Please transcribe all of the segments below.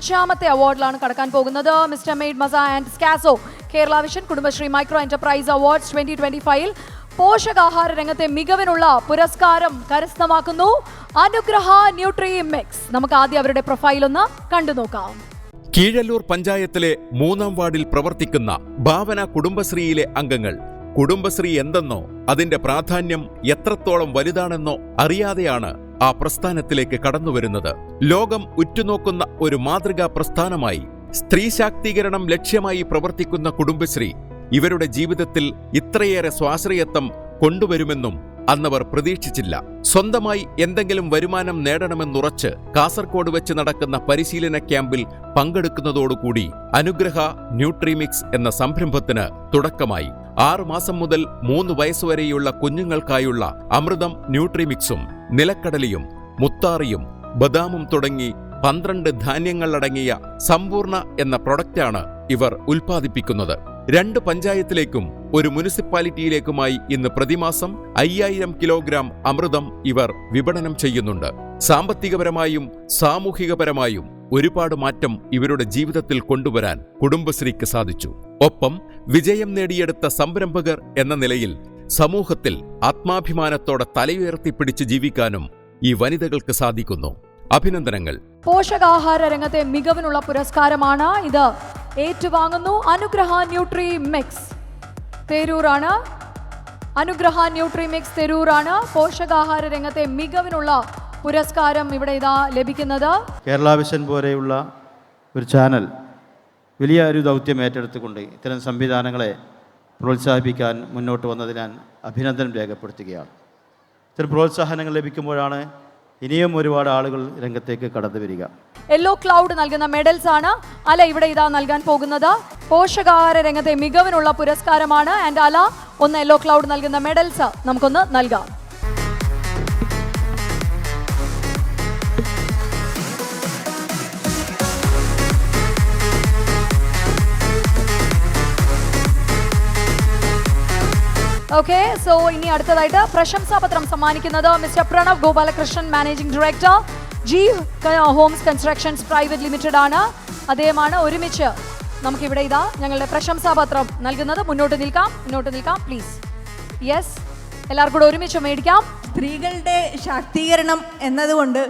അഞ്ചാമത്തെ അവാർഡിലാണ് കടക്കാൻ പോകുന്നത്. മിസ്റ്റർ മെയ്ഡ് മസ and സ്കാസോ Kerala vision Kudumbashree micro enterprise awards twenty twenty ഫൈവിൽ പോഷകാഹാര രംഗത്തെ മികവിനുള്ള പുരസ്കാരം കരസ്ഥമാക്കുന്നു. അനുഗ്രഹ ന്യൂട്രി മിക്സ് നമുക്ക് ആദ്യം അവരുടെ പ്രൊഫൈൽ ഒന്ന് കണ്ടു നോക്കാം. കീഴല്ലൂർ പഞ്ചായത്തിലെ മൂന്നാം വാർഡിൽ പ്രവർത്തിക്കുന്ന ഭാവന കുടുംബശ്രീയിലെ അംഗങ്ങൾ കുടുംബശ്രീ എന്തെന്നോ അതിന്റെ പ്രാധാന്യം എത്രത്തോളം വലുതാണെന്നോ അറിയാതെയാണ് ആ പ്രസ്ഥാനത്തിലേക്ക് കടന്നുവരുന്നത്. ലോകം ഉറ്റുനോക്കുന്ന ഒരു മാതൃകാ പ്രസ്ഥാനമായി സ്ത്രീ ശാക്തീകരണം ലക്ഷ്യമായി പ്രവർത്തിക്കുന്ന കുടുംബശ്രീ ഇവരുടെ ജീവിതത്തിൽ ഇത്രയേറെ സ്വാശ്രയത്വം കൊണ്ടുവരുമെന്നും അന്നവർ പ്രതീക്ഷിച്ചില്ല. സ്വന്തമായി എന്തെങ്കിലും വരുമാനം നേടണമെന്നുറച്ച് കാസർകോട് വെച്ച് നടക്കുന്ന പരിശീലന ക്യാമ്പിൽ പങ്കെടുക്കുന്നതോടുകൂടി അനുഗ്രഹ ന്യൂട്രിമിക്സ് എന്ന സംരംഭത്തിന് തുടക്കമായി. ആറുമാസം മുതൽ മൂന്ന് വയസ്സുവരെയുള്ള കുഞ്ഞുങ്ങൾക്കായുള്ള അമൃതം ന്യൂട്രിമിക്സും നിലക്കടലയും മുത്താറിയും ബദാമും തുടങ്ങി പന്ത്രണ്ട് ധാന്യങ്ങളടങ്ങിയ സമ്പൂർണ എന്ന പ്രൊഡക്റ്റാണ് ഇവർ ഉൽപ്പാദിപ്പിക്കുന്നത്. രണ്ട് പഞ്ചായത്തിലേക്കും ഒരു മുനിസിപ്പാലിറ്റിയിലേക്കുമായി ഇന്ന് പ്രതിമാസം അയ്യായിരം കിലോഗ്രാം അമൃതം ഇവർ വിപണനം ചെയ്യുന്നുണ്ട്. സാമ്പത്തികപരമായും സാമൂഹികപരമായും ഒരുപാട് മാറ്റം ഇവരുടെ ജീവിതത്തിൽ കൊണ്ടുവരാൻ കുടുംബശ്രീക്ക് സാധിച്ചു. ഒപ്പം വിജയം നേടിയെടുത്ത സംരംഭകർ എന്ന നിലയിൽ സമൂഹത്തിൽ ആത്മാഭിമാനത്തോടെ തലയുയർത്തിപ്പിടിച്ച് ജീവിക്കാനും ഈ വനിതകൾക്ക് സാധിക്കുന്നു. അഭിനന്ദനങ്ങൾ. പോഷകാഹാര രംഗത്തെ മികവിനുള്ള പുരസ്കാരമാണ് ഇത്. ഏറ്റുവാങ്ങുന്നു അനുഗ്രഹ ന്യൂട്രി മിക്സ് തെരൂറാണ്. അനുഗ്രഹ ന്യൂട്രി മിക്സ് തെരൂറാണ്. പോഷകാഹാര രംഗത്തെ മികവിനുള്ള പുരസ്കാരം ഇവിടെ ഇതാ ലഭിക്കുന്നത്. കേരള വിഷൻ പോലെയുള്ള ഒരു ചാനൽ വലിയ ഒരു ദൗത്യം ഏറ്റെടുത്തുകൊണ്ട് ഇത്തരം സംവിധാനങ്ങളെ പ്രോത്സാഹിപ്പിക്കാൻ മുന്നോട്ട് വന്നതിൽ ഞാൻ അഭിനന്ദനം രേഖപ്പെടുത്തുകയാണ്. ഇത്തരം പ്രോത്സാഹനങ്ങൾ ലഭിക്കുമ്പോഴാണ് ഇനിയും ഒരുപാട് ആളുകൾ രംഗത്തേക്ക് കടന്നു വരിക. യെല്ലോ ക്ലൗഡ് നൽകുന്ന മെഡൽസ് ആണ്. അല ഇവിടെ ഇതാ നൽകാൻ പോകുന്നത്. പോഷകാഹാര രംഗത്തെ മികവിനുള്ള പുരസ്കാരമാണ്. ആൻഡ് അല ഒന്ന് യെല്ലോ ക്ലൗഡ് നൽകുന്ന മെഡൽസ് നമുക്കൊന്ന് നൽകാം. ഓക്കെ സോ ഇനി അടുത്തതായിട്ട് പ്രശംസാപത്രം സമ്മാനിക്കുന്നത് mister Pranav Gopalakrishnan managing director G homes constructions private limited ആണ്. അദ്ദേഹമാണ് ഒരുമിച്ച് നമുക്കിവിടെ ഇതാ ഞങ്ങളുടെ പ്രശംസാപത്രം നൽകുന്നത്. മുന്നോട്ട് നിൽക്കാം മുന്നോട്ട് നിൽക്കാം പ്ലീസ് യെസ് എല്ലാവർക്കും കൂടെ ഒരുമിച്ച് മേടിക്കാം. സ്ത്രീകളുടെ ശാക്തീകരണം എന്നതുകൊണ്ട്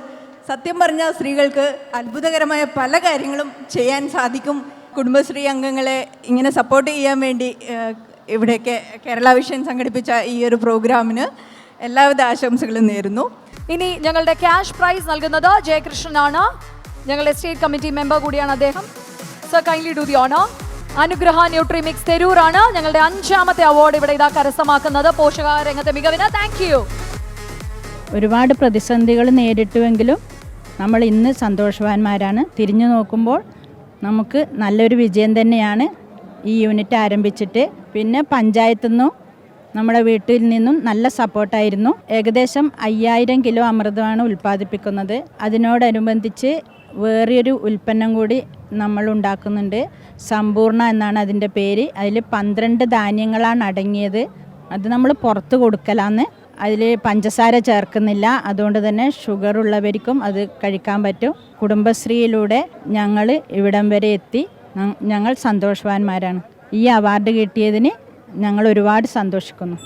സത്യം പറഞ്ഞാൽ സ്ത്രീകൾക്ക് അത്ഭുതകരമായ പല കാര്യങ്ങളും ചെയ്യാൻ സാധിക്കും. കുടുംബശ്രീ അംഗങ്ങളെ ഇങ്ങനെ സപ്പോർട്ട് ചെയ്യാൻ വേണ്ടി ഇവിടേക്ക് കേരള വിഷൻ സംഘടിപ്പിച്ച ഈ ഒരു പ്രോഗ്രാമിന് എല്ലാവിധ ആശംസകളും നേരുന്നു. ഇനി ഞങ്ങളുടെ ക്യാഷ് പ്രൈസ് നൽകുന്നത് ജയകൃഷ്ണനാണ്. ഞങ്ങളുടെ സ്റ്റേറ്റ് കമ്മിറ്റി മെമ്പർ കൂടിയാണ് അദ്ദേഹം. Sir kindly do the honour Anugraha nutri mix തെരൂറാണ് ഞങ്ങളുടെ അഞ്ചാമത്തെ അവാർഡ് ഇവിടെ ഇതാ കരസ്ഥമാക്കുന്നത്. പോഷകാഹാര രംഗത്തെ മികവിന് താങ്ക് യു ഒരുപാട് പ്രതിസന്ധികൾ നേരിട്ടുവെങ്കിലും നമ്മൾ ഇന്ന് സന്തോഷവാന്മാരാണ്. തിരിഞ്ഞു നോക്കുമ്പോൾ നമുക്ക് നല്ലൊരു വിജയം തന്നെയാണ്. ഈ യൂണിറ്റ് ആരംഭിച്ചിട്ട് പിന്നെ പഞ്ചായത്തു നിന്നും നമ്മുടെ വീട്ടിൽ നിന്നും നല്ല സപ്പോർട്ടായിരുന്നു ഏകദേശം അയ്യായിരം കിലോ അമൃതമാണ് ഉൽപ്പാദിപ്പിക്കുന്നത്. അതിനോടനുബന്ധിച്ച് വേറെയൊരു ഉൽപ്പന്നം കൂടി നമ്മൾ ഉണ്ടാക്കുന്നുണ്ട്. സമ്പൂർണ എന്നാണ് അതിന്റെ പേര്. അതിൽ പന്ത്രണ്ട് ധാന്യങ്ങളാണ് അടങ്ങിയത്. അത് നമ്മൾ പുറത്ത് കൊടുക്കലാന്ന്. അതിൽ പഞ്ചസാര ചേർക്കുന്നില്ല. അതുകൊണ്ട് തന്നെ ഷുഗർ ഉള്ളവർക്കും അത് കഴിക്കാൻ പറ്റും. കുടുംബശ്രീയിലൂടെ ഞങ്ങൾ ഇവിടം വരെ എത്തി. ഞങ്ങൾ സന്തോഷവാന്മാരാണ്. ഈ അവാർഡ് കിട്ടിയതിന് ഞങ്ങൾ ഒരുപാട് സന്തോഷിക്കുന്നു.